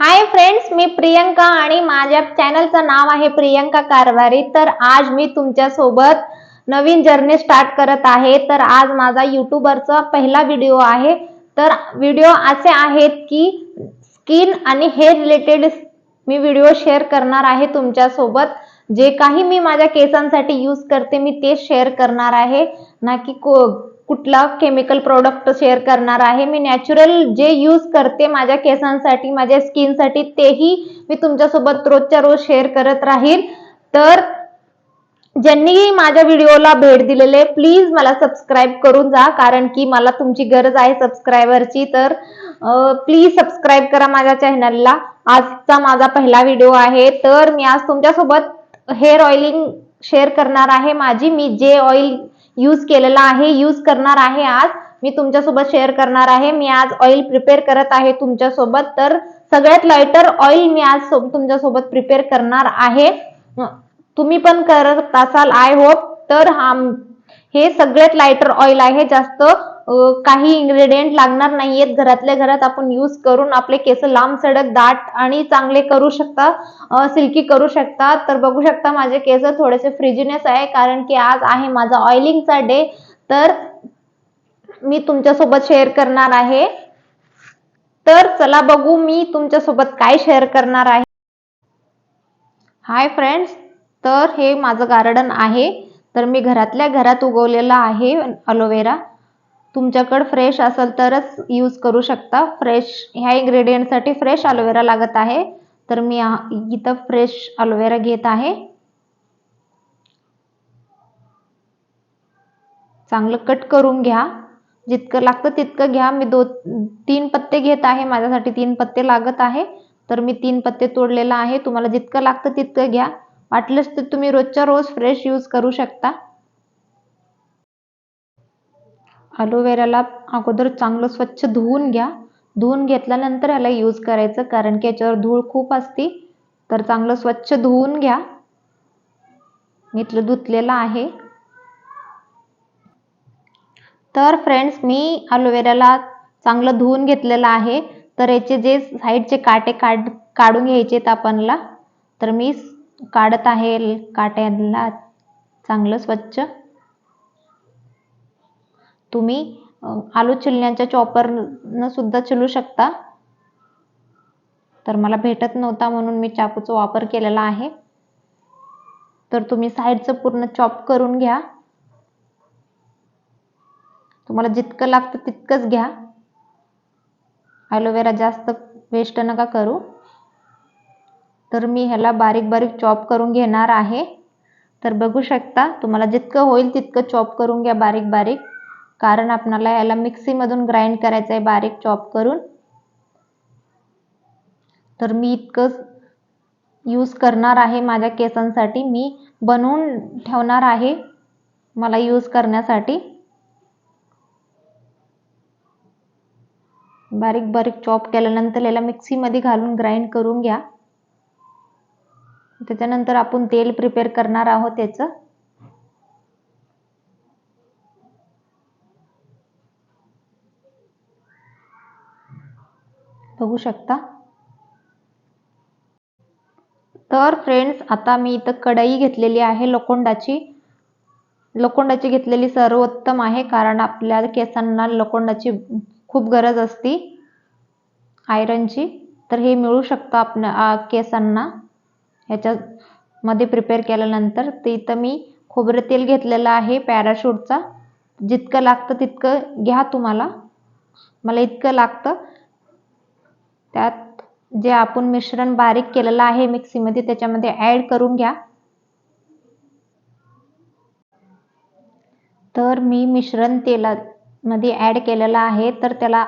Hi friends मी प्रियंका आणि माझ्या चॅनलचं नाव आहे प्रियंका कारभारी तर आज मी तुमच्यासोबत नवीन जर्नी स्टार्ट करत आहे. तर आज माझा युट्यूबरचा पहिला व्हिडिओ आहे. तर व्हिडिओ असे आहेत की स्किन आणि हेअर रिलेटेड मी व्हिडिओ शेअर करणार आहे तुमच्यासोबत. जे काही मी माझ्या केसांसाठी यूज करते मी तेच शेअर करणार आहे. ना की को कुठला केमिकल प्रोडक्ट शेअर करणार आहे? मी नॅचरल जे यूज करते माझ्या केसांसाठी माझ्या स्किनसाठी तेही मी तुमच्यासोबत रोजच्या रोज शेअर करत राहील तर ज्यांनी माझ्या व्हिडिओला भेट दिलेले प्लीज मला सबस्क्राईब करून जा कारण की मला तुमची गरज आहे सबस्क्रायबरची तर प्लीज सबस्क्राईब करा माझ्या चॅनलला आजचा माझा पहिला व्हिडिओ आहे. तर मी आज तुमच्यासोबत हेअर ऑइलिंग शेअर करणार आहे. माझी मी जे ऑइल यूज केलेला आहे यूज करणार आहे आज. मी तुमच्यासोबत शेअर करणार आहे. मी आज ऑइल प्रिपेअर करत आहे तुमच्यासोबत. तर सगळ्यात लाइटर ऑइल मी आज तुमच्यासोबत प्रिपेअर करणार आहे. तुम्ही पण करत असाल आय होप तर हा हे सगळ्यात लाइटर ऑइल आहे. जास्त काही इन्ग्रेडियंट लागणार नाहीयेत. घरातल्या घरात आपण यूज करून आपले केस लांब सडक दाट आणि चांगले करू शकता. सिल्की करू शकता. तर बघू शकता माझे केस थोडेसे फ्रिजीनेस आहे. कारण की आज आहे माझा ऑइलिंगचा डे तर मी तुमच्यासोबत शेअर करणार आहे. तर चला बघू मी तुमच्यासोबत काय शेअर करणार आहे. हाय फ्रेंड्स तर हे माझं गार्डन आहे. तर मी घरातल्या घरात उगवलेलं आहे अलोवेरा तुमच्याकडे फ्रेश असेल तरच यूज करू शकता. फ्रेश ह्या इंग्रेडियंटसाठी फ्रेश अलोवेरा लागत आहे. तर मी इथं फ्रेश अलोवेरा घेत आहे. चांगलं कट करून घ्या. जितकं लागतं तितकं घ्या. मी दो तीन पत्ते घेत आहे. माझ्यासाठी तीन पत्ते लागत आहे. तर मी तीन पत्ते तोडलेला आहे. तुम्हाला जितकं लागतं तितकं घ्या. वाटलंच तर तुम्ही रोजच्या रोज फ्रेश यूज करू शकता. अलोवेराला अगोदर चांगलं स्वच्छ धुवून घ्या. धुवून घेतल्यानंतर याला यूज करायचं कारण की याच्यावर धूळ खूप असते. तर चांगलं स्वच्छ धुवून घ्या. मी इथलं धुतलेलं आहे. तर फ्रेंड्स मी अलोवेराला चांगलं धुवून घेतलेलं आहे. तर याचे जे साईडचे काटे काढ काढून घ्यायचे आपणला तर मी काढत आहे. काट्याला चांगलं स्वच्छ. तुम्ही आलू चिलण्याच्या चॉपरनं सुद्धा चिलू शकता. तर मला भेटत नव्हता म्हणून मी चाकूचा वापर केलेला आहे. तर तुम्ही साईडचं पूर्ण चॉप करून घ्या. तुम्हाला जितकं लागतं तितकंच घ्या. ॲलोवेरा जास्त वेस्ट नका करू. तर मी ह्याला बारीक बारीक चॉप करून घेणार आहे. तर बघू शकता तुम्हाला जितकं होईल तितकं चॉप करून घ्या बारीक बारीक. कारण आपणाला याला मिक्सीमधून ग्राइंड करायचं आहे बारीक चॉप करून. तर मी इतकंच यूज करणार आहे माझ्या केसांसाठी. मी बनवून ठेवणार आहे मला यूज करण्यासाठी. बारीक बारीक चॉप केल्यानंतर याला मिक्सीमध्ये घालून ग्राइंड करून घ्या. त्याच्यानंतर आपण तेल प्रिपेअर करणार आहोत त्याचं बघू शकता. तर फ्रेंड्स आता मी इथं कढई घेतलेली आहे लोखंडाची. लोखंडाची घेतलेली सर्वोत्तम आहे कारण आपल्या केसांना लोखंडाची खूप गरज असते. आयरनची. तर हे मिळू शकतं आपल्या केसांना. ह्याच्यामध्ये प्रिपेअर केल्यानंतर तर इथं मी खोबरं तेल घेतलेलं आहे पॅराशूटचा जितकं लागतं तितकं घ्या तुम्हाला. मला इतकं लागतं. त्यात जे आपण मिश्रण बारीक केलेलं आहे मिक्सीमध्ये त्याच्यामध्ये ॲड करून घ्या. तर मी मिश्रण तेलामध्ये ॲड केलेलं आहे तर त्याला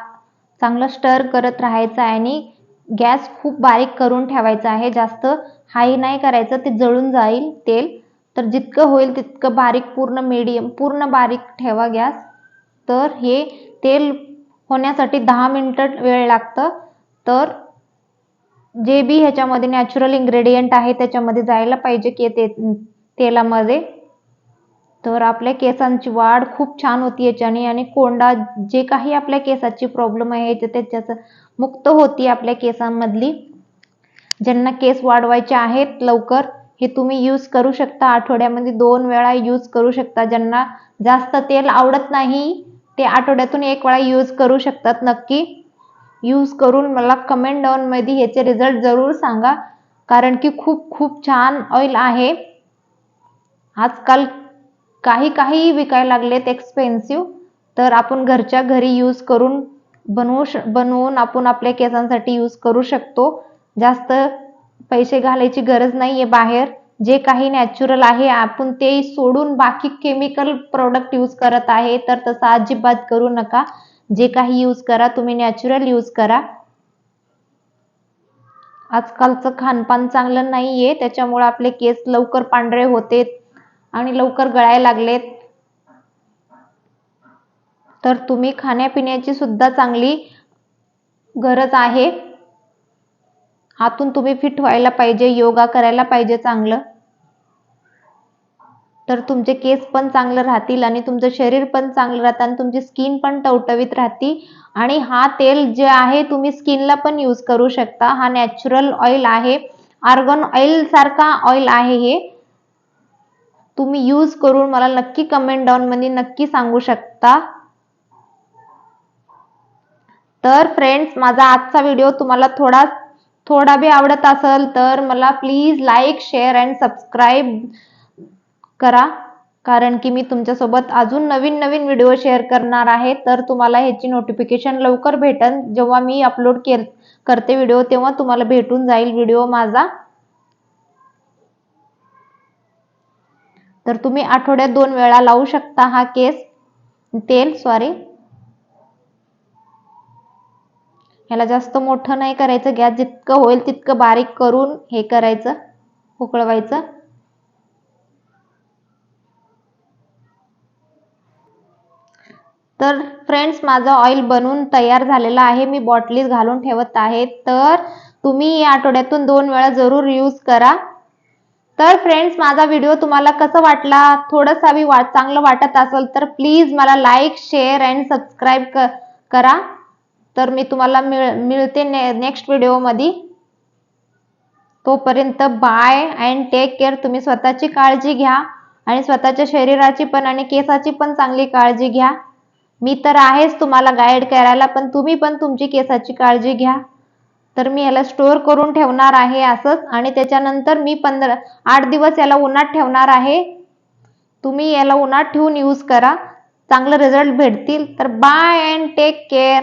चांगलं स्टर करत राहायचं आहे आणि गॅस खूप बारीक करून ठेवायचा आहे. जास्त हाई नाही करायचं ते जळून जाईल तेल. तर जितकं होईल तितकं बारीक पूर्ण मीडियम पूर्ण बारीक ठेवा गॅस. तर हे तेल होण्यासाठी दहा मिनटं वेळ लागतं. तर जे बी ह्याच्यामध्ये नॅचरल इन्ग्रेडियंट आहे त्याच्यामध्ये जायला पाहिजे की ते तेलामध्ये. तर आपल्या केसांची वाढ खूप छान होती याच्याने आणि कोंडा जे काही आपल्या केसाची प्रॉब्लेम आहे ते त्याच्याचं मुक्त होती आपल्या केसांमधली. ज्यांना केस वाढवायचे आहेत लवकर हे तुम्ही यूज करू शकता. आठवड्यामध्ये दोन वेळा यूज करू शकता. ज्यांना जास्त तेल आवडत नाही ते आठवड्यातून एक वेळा यूज करू शकतात नक्की. यूज करून मला कमेंट डाऊनमध्ये ह्याचे रिझल्ट जरूर सांगा. कारण की खूप खूप छान ऑइल आहे. आजकाल काही काही विकायला लागलेत एक्सपेन्सिव्ह तर आपण घरच्या घरी यूज करून बनवू श बनवून आपण आपल्या केसांसाठी यूज करू शकतो. जास्त पैसे घालायची गरज नाही आहे बाहेर. जे काही नॅचरल आहे आपण ते सोडून बाकी केमिकल प्रोडक्ट यूज करत आहे तर तसं अजिबात करू नका. जे काही यूज करा तुम्ही नॅचरल यूज करा. आजकालचं खानपान चांगलं नाही आहे त्याच्यामुळे आपले केस लवकर पांढरे होते आणि लवकर गळायला लागलेत. तर तुम्ही खाण्यापिण्याची सुद्धा चांगली गरज आहे. आतून तुम्ही फिट व्हायला पाहिजे योगा करायला पाहिजे चांगलं. तर तुमचे केस पण चांगलं राहतील आणि तुमचं शरीर पण चांगलं राहतं आणि तुमची स्किन पण टवटवीत राहते. आणि हा तेल जे आहे तुम्ही स्किनला पण यूज करू शकता. हा नॅचरल ऑइल आहे. आर्गन ऑइल सारखा ऑइल आहे हे. तुम्ही यूज करून मला नक्की कमेंट डाऊन मध्ये नक्की सांगू शकता. तर फ्रेंड्स माझा आजचा व्हिडिओ तुम्हाला थोडा थोडा बी आवडत असेल तर मला please like share and subscribe करा. कारण की मी तुमच्यासोबत अजून नवीन नवीन व्हिडिओ शेअर करणार आहे. तर तुम्हाला ह्याची नोटिफिकेशन लवकर भेटेल जेव्हा मी अपलोड के करते व्हिडिओ तेव्हा तुम्हाला भेटून जाईल व्हिडिओ माझा. तर तुम्ही आठवड्यात दोन वेळा लावू शकता हा केस तेल सॉरी ह्याला जास्त मोठं नाही करायचं. गॅस जितकं होईल तितकं बारीक करून हे करायचं. उकळवायचं. तर फ्रेंड्स माझं ऑइल बनवून तयार झालेलं आहे. मी बॉटलीत घालून ठेवत आहे. तर तुम्ही या आठवड्यातून दोन वेळा जरूर यूज करा. तर फ्रेंड्स माझा व्हिडिओ तुम्हाला कसा वाटला? थोडंसा बी वाट चांगलं वाटत असेल तर प्लीज मला लाईक शेअर अँड सबस्क्राईब क करा. तर मी तुम्हाला मिळ मिळते ने नेक्स्ट व्हिडिओमध्ये तोपर्यंत बाय अँड टेक केअर तुम्ही स्वतःची काळजी घ्या आणि स्वतःच्या शरीराची पण आणि केसाची पण चांगली काळजी घ्या. मी तर आहेच तुम्हाला गाईड करायला पण तुम्ही पण तुमची केसाची काळजी घ्या. तर मी याला स्टोअर करून ठेवणार आहे असंच आणि त्याच्यानंतर मी पंधरा आठ दिवस याला उन्हात ठेवणार आहे. तुम्ही याला उन्हात ठेवून यूज करा. चांगलं रिझल्ट भेटतील. तर बाय अँड टेक केअर